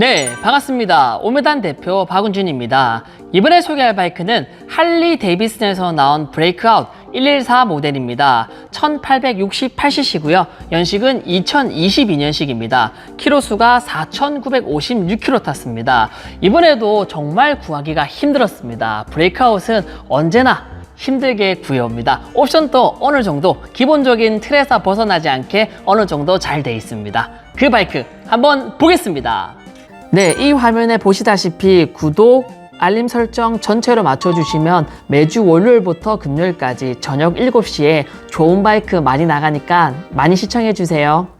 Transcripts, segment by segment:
네, 반갑습니다. 오메단 대표 박은준입니다. 이번에 소개할 바이크는 할리 데이비슨에서 나온 브레이크아웃 114 모델입니다. 1868cc고요. 연식은 2022년식입니다. 키로수가 4,956km 탔습니다. 이번에도 정말 구하기가 힘들었습니다. 브레이크아웃은 언제나 힘들게 구해옵니다. 옵션도 어느 정도 기본적인 틀에서 벗어나지 않게 어느 정도 잘 돼 있습니다. 그 바이크 한번 보겠습니다. 네, 이 화면에 보시다시피 구독, 알림 설정 전체로 맞춰주시면 매주 월요일부터 금요일까지 저녁 7시에 좋은 바이크 많이 나가니까 많이 시청해주세요.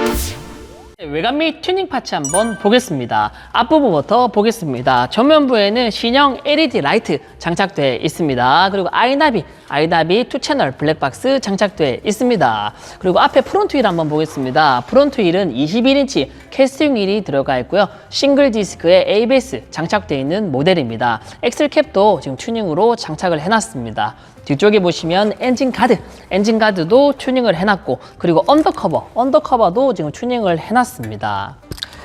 네, 외관 및 튜닝 파츠 한번 보겠습니다. 앞부분부터 보겠습니다. 전면부에는 신형 LED 라이트 장착되어 있습니다. 그리고 아이나비, 아이나비 2채널 블랙박스 장착되어 있습니다. 그리고 앞에 프론트 휠 한번 보겠습니다. 프론트 휠은 21인치 캐스팅 휠이 들어가 있고요. 싱글 디스크에 ABS 장착되어 있는 모델입니다. 엑셀 캡도 지금 튜닝으로 장착을 해놨습니다. 뒤쪽에 보시면 엔진 가드, 엔진 가드도 튜닝을 해놨고 그리고 언더커버, 언더커버도 지금 튜닝을 해놨습니다.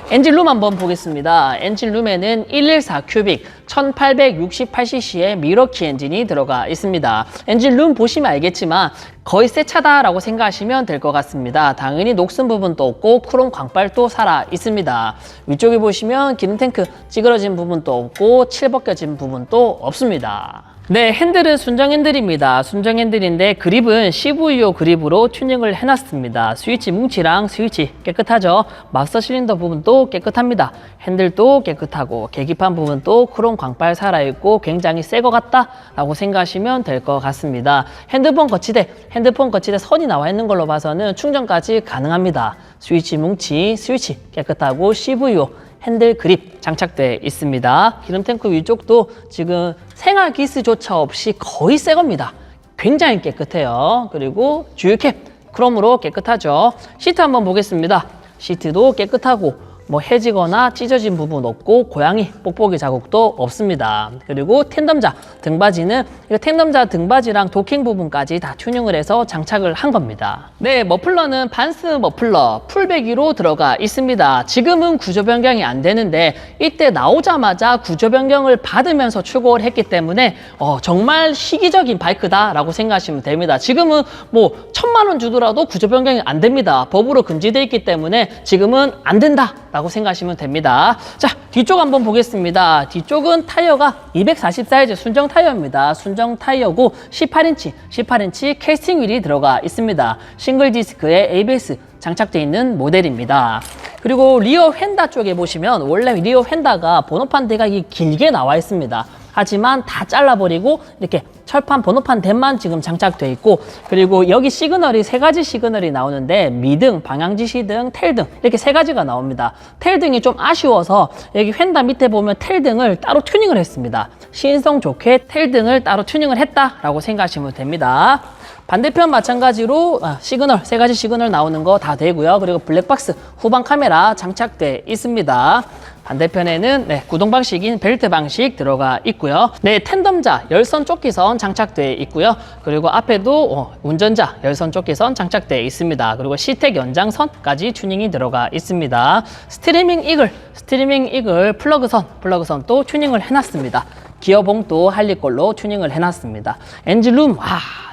엔진룸 한번 보겠습니다. 엔진룸에는 114 큐빅 1868cc의 미러키 엔진이 들어가 있습니다. 엔진룸 보시면 알겠지만 거의 새 차다라고 생각하시면 될 것 같습니다. 당연히 녹슨 부분도 없고 크롬 광발도 살아 있습니다. 위쪽에 보시면 기름 탱크 찌그러진 부분도 없고 칠 벗겨진 부분도 없습니다. 네, 핸들은 순정 핸들입니다. 순정 핸들인데 그립은 CVO 그립으로 튜닝을 해놨습니다. 스위치 뭉치랑 스위치 깨끗하죠? 마스터 실린더 부분도 깨끗합니다. 핸들도 깨끗하고 계기판 부분도 크롬 광발 살아있고 굉장히 새 것 같다라고 생각하시면 될 것 같습니다. 핸드폰 거치대, 핸드폰 거치대 선이 나와 있는 걸로 봐서는 충전까지 가능합니다. 스위치 뭉치, 스위치 깨끗하고 CVO 핸들 그립 장착되어 있습니다. 기름 탱크 위쪽도 지금 생활 기스조차 없이 거의 새 겁니다. 굉장히 깨끗해요. 그리고 주유캡 크롬으로 깨끗하죠. 시트 한번 보겠습니다. 시트도 깨끗하고 뭐 해지거나 찢어진 부분 없고 고양이 뽁뽁이 자국도 없습니다. 그리고 텐덤자 등받이는 텐덤자 등받이랑 도킹 부분까지 다 튜닝을 해서 장착을 한 겁니다. 네, 머플러는 반스 머플러 풀배기로 들어가 있습니다. 지금은 구조 변경이 안 되는데 이때 나오자마자 구조 변경을 받으면서 출고를 했기 때문에 어, 정말 시기적인 바이크다라고 생각하시면 됩니다. 지금은 뭐 천만 원 주더라도 구조 변경이 안 됩니다. 법으로 금지되어 있기 때문에 지금은 안 된다. 라고 생각하시면 됩니다. 자, 뒤쪽 한번 보겠습니다. 뒤쪽은 타이어가 240 사이즈 순정 타이어입니다. 순정 타이어고 18인치, 18인치 캐스팅 휠이 들어가 있습니다. 싱글 디스크에 ABS 장착되어 있는 모델입니다. 그리고 리어 휀다 쪽에 보시면 원래 리어 휀다가 번호판 대각이 길게 나와 있습니다. 하지만 다 잘라버리고 이렇게 철판 번호판 댐만 지금 장착되어 있고 그리고 여기 시그널이 세 가지 시그널이 나오는데 미등, 방향지시등, 텔등 이렇게 세 가지가 나옵니다. 텔등이 좀 아쉬워서 여기 휀다 밑에 보면 텔등을 따로 튜닝을 했습니다. 신성 좋게 텔등을 따로 튜닝을 했다라고 생각하시면 됩니다. 반대편 마찬가지로 아, 시그널 세 가지 시그널 나오는 거 다 되고요. 그리고 블랙박스 후방 카메라 장착돼 있습니다. 반대편에는 네, 구동 방식인 벨트 방식 들어가 있고요. 네, 텐덤자 열선 조끼선 장착되어 있고요. 그리고 앞에도 어, 운전자 열선 조끼선 장착되어 있습니다. 그리고 시택 연장선까지 튜닝이 들어가 있습니다. 스트리밍 이글, 스트리밍 이글 플러그선, 플러그선 또 튜닝을 해놨습니다. 기어봉도 할리 걸로 튜닝을 해놨습니다. 엔진룸, 와,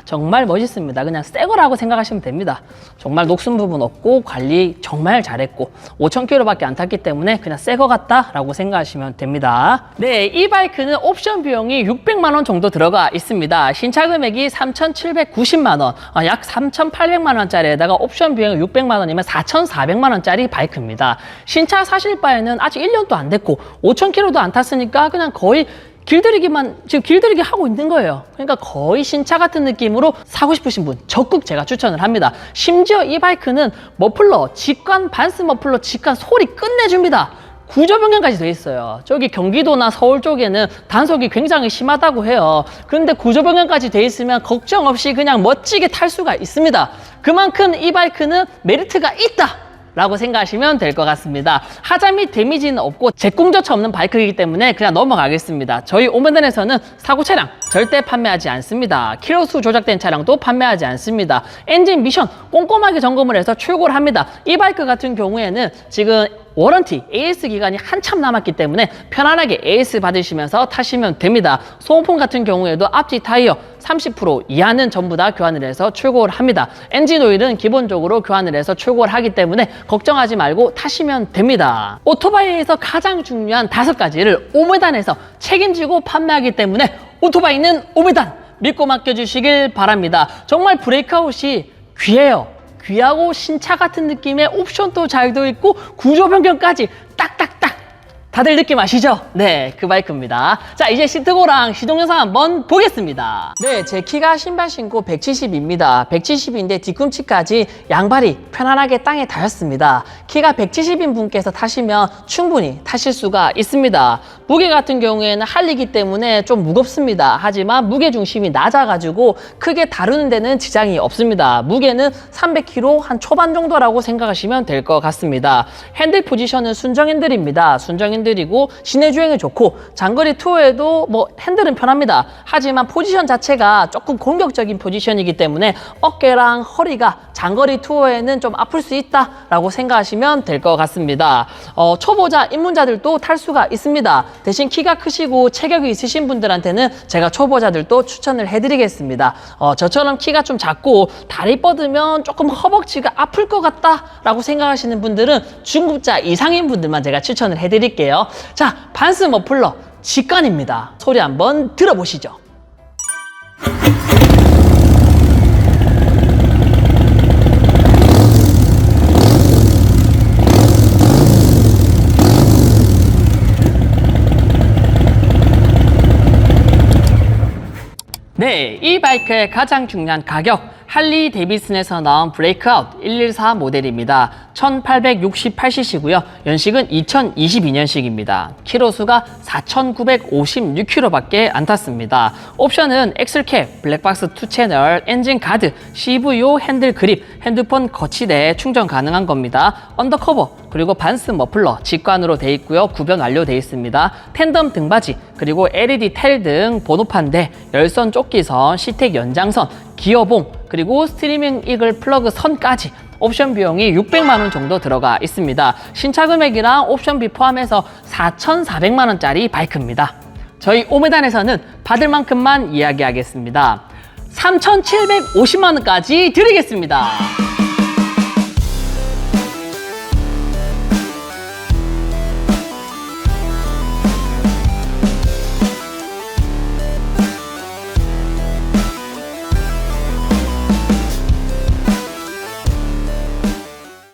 정말 멋있습니다. 그냥 새 거라고 생각하시면 됩니다. 정말 녹슨 부분 없고 관리 정말 잘했고 5,000km밖에 안 탔기 때문에 그냥 새 거 같다라고 생각하시면 됩니다. 네, 이 바이크는 옵션 비용이 600만 원 정도 들어가 있습니다. 신차 금액이 3,790만 원, 아, 약 3,800만 원짜리에다가 옵션 비용이 600만 원이면 4,400만 원짜리 바이크입니다. 신차 사실 바에는 아직 1년도 안 됐고 5,000km도 안 탔으니까 그냥 거의 길들이기만 지금 길들이기 하고 있는 거예요. 그러니까 거의 신차 같은 느낌으로 사고 싶으신 분 적극 제가 추천을 합니다. 심지어 이 바이크는 머플러, 직관 반스 머플러, 직관 소리 끝내줍니다. 구조 변경까지 돼 있어요. 저기 경기도나 서울 쪽에는 단속이 굉장히 심하다고 해요. 그런데 구조 변경까지 돼 있으면 걱정 없이 그냥 멋지게 탈 수가 있습니다. 그만큼 이 바이크는 메리트가 있다. 라고 생각하시면 될 것 같습니다. 하자 및 데미지는 없고 제공저차 없는 바이크이기 때문에 그냥 넘어가겠습니다. 저희 오메단에서는 사고 차량 절대 판매하지 않습니다. 키로수 조작된 차량도 판매하지 않습니다. 엔진 미션 꼼꼼하게 점검을 해서 출고를 합니다. 이 바이크 같은 경우에는 지금 워런티 AS 기간이 한참 남았기 때문에 편안하게 AS 받으시면서 타시면 됩니다. 소모품 같은 경우에도 앞뒤 타이어 30% 이하는 전부 다 교환을 해서 출고를 합니다. 엔진 오일은 기본적으로 교환을 해서 출고를 하기 때문에 걱정하지 말고 타시면 됩니다. 오토바이에서 가장 중요한 다섯 가지를 오메단에서 책임지고 판매하기 때문에 오토바이는 오메단 믿고 맡겨주시길 바랍니다. 정말 브레이크아웃이 귀해요. 귀하고 신차 같은 느낌의 옵션도 잘 되어 있고 구조 변경까지 딱딱딱 다들 느낌 아시죠? 네, 그 바이크입니다. 자, 이제 시트고랑 시동 영상 한번 보겠습니다. 네, 제 키가 신발 신고 170입니다. 170인데 뒤꿈치까지 양발이 편안하게 땅에 닿았습니다. 키가 170인 분께서 타시면 충분히 타실 수가 있습니다. 무게 같은 경우에는 할리기 때문에 좀 무겁습니다. 하지만 무게 중심이 낮아가지고 크게 다루는 데는 지장이 없습니다. 무게는 300kg 한 초반 정도라고 생각하시면 될 것 같습니다. 핸들 포지션은 순정 핸들입니다. 순정 핸들이고 시내 주행에 좋고 장거리 투어에도 뭐 핸들은 편합니다. 하지만 포지션 자체가 조금 공격적인 포지션이기 때문에 어깨랑 허리가 장거리 투어에는 좀 아플 수 있다라고 생각하시면 될 것 같습니다. 어, 초보자 입문자들도 탈 수가 있습니다. 대신 키가 크시고 체격이 있으신 분들한테는 제가 초보자들도 추천을 해드리겠습니다. 어, 저처럼 키가 좀 작고 다리 뻗으면 조금 허벅지가 아플 것 같다라고 생각하시는 분들은 중급자 이상인 분들만 제가 추천을 해드릴게요. 자, 반스 머플러 직관입니다. 소리 한번 들어보시죠. 네, 이 바이크의 가장 중요한 가격 할리 데이비슨에서 나온 브레이크아웃 114 모델입니다. 1868cc고요. 연식은 2022년식입니다. 키로수가 4,956km밖에 안 탔습니다. 옵션은 엑셀캡, 블랙박스 2채널, 엔진 가드, CVO 핸들 그립, 핸드폰 거치대 충전 가능한 겁니다. 언더커버, 그리고 반스 머플러 직관으로 돼 있고요. 구변 완료돼 있습니다. 텐덤 등받이, 그리고 LED 텔 등 번호판대, 열선 조끼선, 시택 연장선, 기어봉, 그리고 스트리밍 이글 플러그 선까지 옵션 비용이 600만 원 정도 들어가 있습니다. 신차 금액이랑 옵션비 포함해서 4,400만 원짜리 바이크입니다. 저희 오메단에서는 받을 만큼만 이야기하겠습니다. 3,750만 원까지 드리겠습니다.